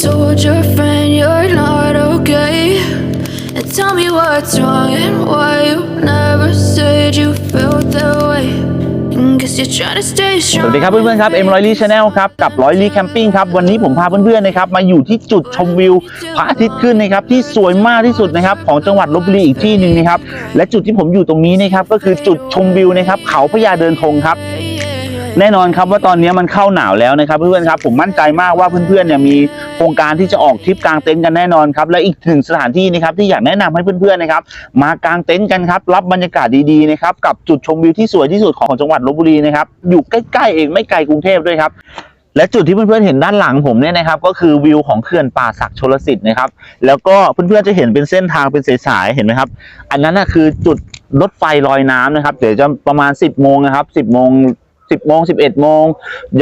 told your friend you're not okay. And tell me what's wrong and why you never said you felt that way. And guess you're trying to stay ส strong. วัสดีครับเพื่อนๆครับเอ็มร้อยลี่ชาแนลครับกับร้อยลี่แคมปิ้งครับวันนี้ผมพาเพื่อนๆนะครับมาอยู่ที่จุดชมวิวพระอาทิตย์ขึ้นนะครับที่สวยมากที่สุดนะครับของจังหวัดลบบุรีอีกที่หนึ่งนะครับและจุดที่ผมอยู่ตรงนี้นะครับก็คือจุดชมวิวนะครับเขาพญาเดินธงครับ แน่นอนครับว่าตอนนี้มันเข้าหนาวแล้วนะครับเพื่อนๆครับผมมั่นใจมากว่าเพื่อนๆเนี่ยมีโครงการที่จะออกทริปกางเต็นท์กันแน่นอนครับและอีกหนึ่งสถานที่นะครับที่อยากแนะนำให้เพื่อนๆนะครับมากางเต็นท์กันครับรับบรรยากาศดีๆนะครับกับจุดชมวิวที่สวยที่สุดของจังหวัดลบบุรีนะครับอยู่ใกล้ๆเองไม่ไกลกรุงเทพด้วยครับและจุดที่เพื่อนๆเห็นด้านหลังผมเนี่ยนะครับ ก็คือวิวของเขื่อนป่าศักดิ์ชลสิทธิ์นะครับ แล้วก็เพื่อนๆจะเห็นเป็นเส้นทางเป็นสายๆเห็นไหมครับ อันนั้นนะคือจุดรถไฟลอยน้ำนะครับ เดี๋ยวจะประมาณ 10โมงนะครับ 10โมง 10โมง11โมง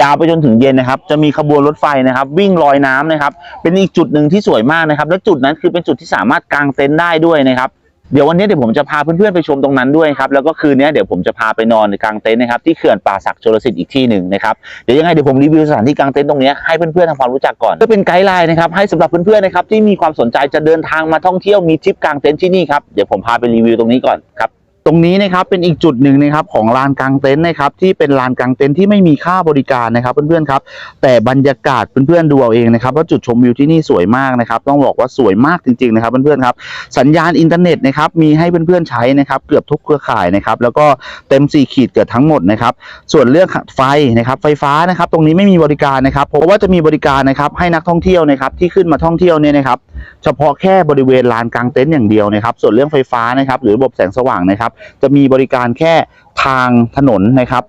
ยาวไปจนถึงเย็นนะครับ จะมีขบวนรถไฟนะครับ วิ่งลอยน้ำนะครับ เป็นอีกจุดหนึ่งที่สวยมากนะครับ และจุดนั้นคือเป็นจุดที่สามารถกางเต็นท์ได้ด้วยนะครับเดี๋ยววันนี้เดี๋ยวผมจะพาเพื่อนๆไปชมตรงนั้นด้วยครับแล้วก็คืนนี้เดี๋ยวผมจะพาไปนอนกลางเต็นท์นะครับที่เขื่อนป่าศักดิ์ชลสิทธิ์อีกที่หนึ่งนะครับเดี๋ยวยังไงเดี๋ยวผมรีวิวสถานที่กางเต็นท์ตรงนี้ให้เพื่อนๆทำความรู้จักก่อนเพื่อเป็นไกด์ไลน์นะครับให้สำหรับเพื่อนๆนะครับที่มีความสนใจจะเดินทางมาท่องเที่ยวมีทริปกางเต็นท์ที่นี่ครับเดี๋ยวผมพาไปรีวิวตรงนี้ก่อนครับ ตรงนี้นะครับเป็นอีกจุดหนึ่งนะครับของลานกลางเต็นท์นะครับที่เป็นลานกลางเต็นท์ที่ไม่มีค่าบริการนะครับ เพื่อนๆครับแต่บรรยากาศเพื่อนๆดูเอาเองนะครับว่าจุดชมวิวที่นี่สวยมากนะครับต้องบอกว่าสวยมากจริงๆนะครับเพื่อนๆครับสัญญาณอินเทอร์เน็ตนะครับมีให้เพื่อนๆใช้นะครับเกือบทุกเครือข่ายนะครับแล้วก็เต็ม 4 ขีดเกือบทั้งหมดนะครับส่วนเรื่องไฟนะครับไฟฟ้านะครับตรงนี้ไม่มีบริการนะครับเพราะว่าจะมีบริการนะครับให้นักท่องเที่ยวนะครับที่ขึ้นมาท่องเที่ยวเนี่ยนะครับเฉพาะแค่บริเวณลานกลางเต็นท์อย่างเดียวนะครับส่วนเรื่องไฟฟ้านะครับหรือระบบแสงสว่างนะครับจะมีบริการแค่ทางถนนนะครับ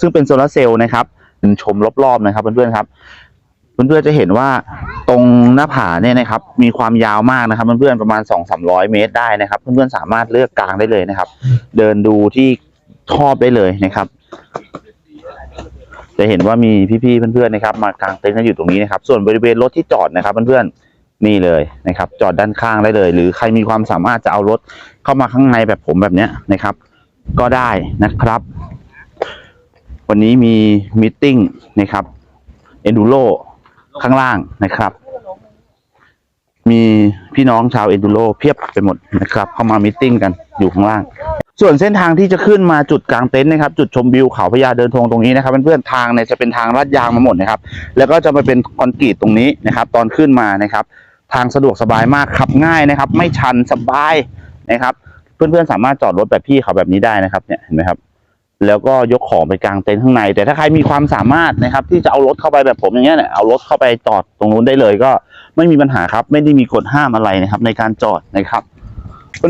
ซึ่งเป็นโซลาร์เซลล์นะครับชมรอบๆนะครับเพื่อนๆครับเพื่อนๆจะเห็นว่าตรงหน้าผาเนี่ยนะครับ มีความยาวมากนะครับเพื่อนๆประมาณ 2 3 0 0 เมตรได้นะครับ เพื่อนๆสามารถเลือกกลางได้เลยนะครับ เดินดูที่ชอบได้เลยนะครับ จะเห็นว่ามีพี่ๆเพื่อนๆนะครับ มากางเต็นท์กันอยู่ตรงนี้นะครับ ส่วนบริเวณรถที่จอดนะครับเพื่อนๆ นี่เลยนะครับ จอดด้านข้างได้เลย หรือใครมีความสามารถจะเอารถเข้ามาข้างในแบบผมแบบเนี้ยนะครับ ก็ได้นะครับ วันนี้มีมิทติ้งนะครับเอนดูโรข้างล่างนะครับ มีพี่น้องชาวเอนดูโรเพียบไปหมดนะครับ เข้ามามิทติ้งกันอยู่ข้างล่าง ส่วนเส้นทางที่จะขึ้นมาจุดกลางเต็นท์นะครับ จุดชมวิวเขาพญาเดินทงตรงนี้นะครับเพื่อนๆทางเนี่ยจะเป็นทางลาดยางมาหมดนะครับ แล้วก็จะมาเป็นคอนกรีตตรงนี้นะครับ ตอนขึ้นมานะครับ ทางสะดวกสบายมากขับง่ายนะครับ ไม่ชันสบายนะครับ เพื่อนๆสามารถจอดรถแบบพี่เขาแบบนี้ได้นะครับเนี่ยเห็นไหมครับ แล้วก็ยกของไปกลางเต็นท์ข้างใน แต่ถ้าใครมีความสามารถนะครับ ที่จะเอารถเข้าไปแบบผมอย่างเงี้ยเนี่ยเอารถเข้าไปจอดตรงนู้นได้เลย ก็ไม่มีปัญหาครับ ไม่ได้มีกฎห้ามอะไรนะครับ ในการจอดนะครับ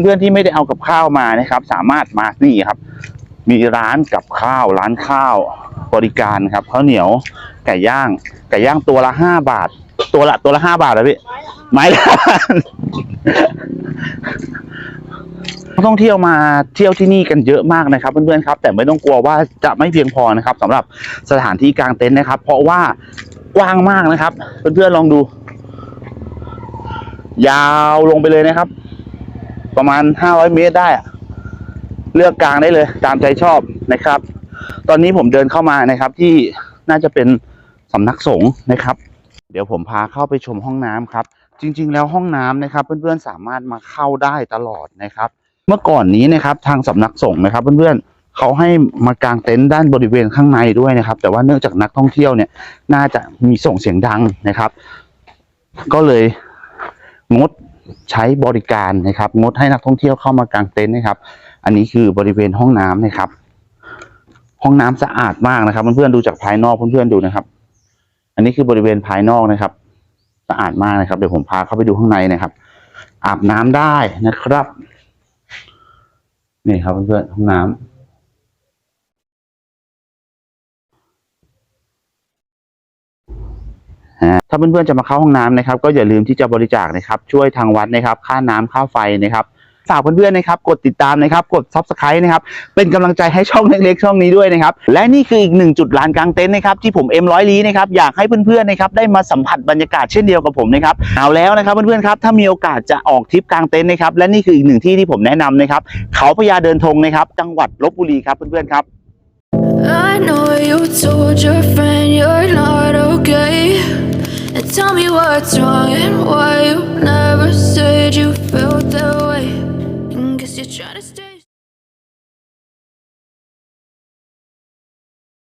เพื่อนๆที่ไม่ได้เอากับข้าวมานะครับ สามารถมานี่ครับ มีร้านกับข้าว ร้านข้าวบริการครับข้าวเหนียวไก่ย่าง ไก่ย่างตัวละห้าบาท ตัวละตัวละห้าบาทนะพี่ไม้ละนักท่องเที่ยวมาเที่ยวที่นี่กันเยอะมากนะครับเพื่อนๆครับ แต่ไม่ต้องกลัวว่าจะไม่เพียงพอนะครับสำหรับสถานที่กลางเต็นท์นะครับ เพราะว่ากว้างมากนะครับ เพื่อนๆลองดู ยาวลงไปเลยนะครับ ประมาณห้าร้อยเมตรได้เลือกกลางได้เลยตามใจชอบนะครับ ตอนนี้ผมเดินเข้ามานะครับ ที่น่าจะเป็นสำนักสงฆ์นะครับ เดี๋ยวผมพาเข้าไปชมห้องน้ำครับ จริง ๆ แล้วห้องน้ำนะครับ เพื่อนๆสามารถมาเข้าได้ตลอดนะครับ เมื่อก่อนนี้นะครับทางสำนักสงฆ์นะครับ เพื่อนๆเขาให้มากางเต็นท์ด้านบริเวณข้างในด้วยนะครับ แต่ว่าเนื่องจากนักท่องเที่ยวเนี่ย น่าจะมีส่งเสียงดังนะครับ ก็เลยงด ใช้บริการนะครับ งดให้นักท่องเที่ยวเข้ามากางเต็นท์นะครับ อันนี้คือบริเวณห้องน้ำนะครับ ห้องน้ำสะอาดมากนะครับเพื่อนๆดูจากภายนอกเพื่อนๆดูนะครับ อันนี้คือบริเวณภายนอกนะครับ สะอาดมากนะครับ เดี๋ยวผมพาเข้าไปดูข้างในนะครับ อาบน้ำได้นะครับ นี่ครับเพื่อนๆห้องน้ำฮะ ถ้าเพื่อนๆจะมาเข้าห้องน้ำนะครับ ก็อย่าลืมที่จะบริจาคนะครับ ช่วยทางวัดนะครับ ค่าน้ำค่าไฟนะครับฝากเพื่อนๆนะครับ กดติดตามนะครับ กด subscribe นะครับ เป็นกำลังใจให้ช่องเล็กๆช่องนี้ด้วยนะครับ และนี่คืออีกหนึ่งจุดลานกลางเต็นท์นะครับ ที่ผมเอ็มร้อยลีนะครับ อยากให้เพื่อนๆนะครับ ได้มาสัมผัสบรรยากาศเช่นเดียวกับผมนะครับ เอาแล้วนะครับเพื่อนๆครับ ถ้ามีโอกาสจะออกทริปกลางเต็นท์นะครับ และนี่คืออีกหนึ่งที่ที่ผมแนะนำนะครับ เขาพญาเดินธงนะครับ จังหวัดลบบุรีครับเพื่อนๆครับ I know you told your friend you're not okay. Tell me what's wrong